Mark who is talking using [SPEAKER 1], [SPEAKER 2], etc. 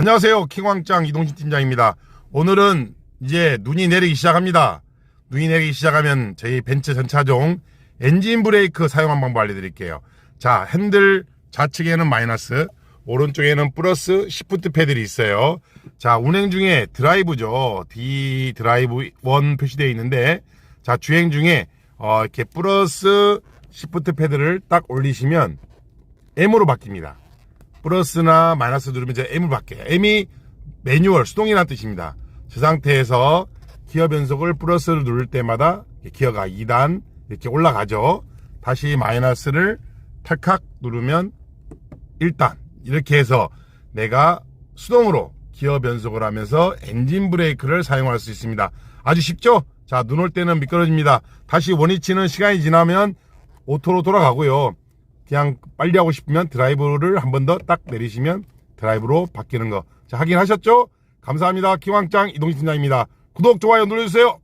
[SPEAKER 1] 안녕하세요. 킹왕짱 이동진 팀장입니다. 오늘은 이제 눈이 내리기 시작합니다. 눈이 내리기 시작하면 저희 벤츠 전차종 엔진 브레이크 사용한 방법 알려드릴게요. 자, 핸들 좌측에는 마이너스, 오른쪽에는 플러스 시프트 패들이 있어요. 자, 운행 중에 드라이브죠. D 드라이브 1 표시되어 있는데, 자, 주행 중에 어, 이렇게 플러스 시프트 패드를 딱 올리시면 M으로 바뀝니다. 플러스나 마이너스 누르면 이제 M을 바뀌어요. M이 매뉴얼, 수동이라는 뜻입니다. 저 상태에서 기어 변속을 플러스를 누를 때마다 기어가 2단 이렇게 올라가죠. 다시 마이너스를 탈칵 누르면 1단. 이렇게 해서 내가 수동으로 기어 변속을 하면서 엔진 브레이크를 사용할 수 있습니다. 아주 쉽죠? 자, 눈 올 때는 미끄러집니다. 다시 원위치는 시간이 지나면 오토로 돌아가고요. 그냥 빨리 하고 싶으면 드라이브를 한 번 더 딱 내리시면 드라이브로 바뀌는 거. 자, 확인하셨죠? 감사합니다. 기왕짱 이동진 팀장입니다. 구독, 좋아요 눌러주세요.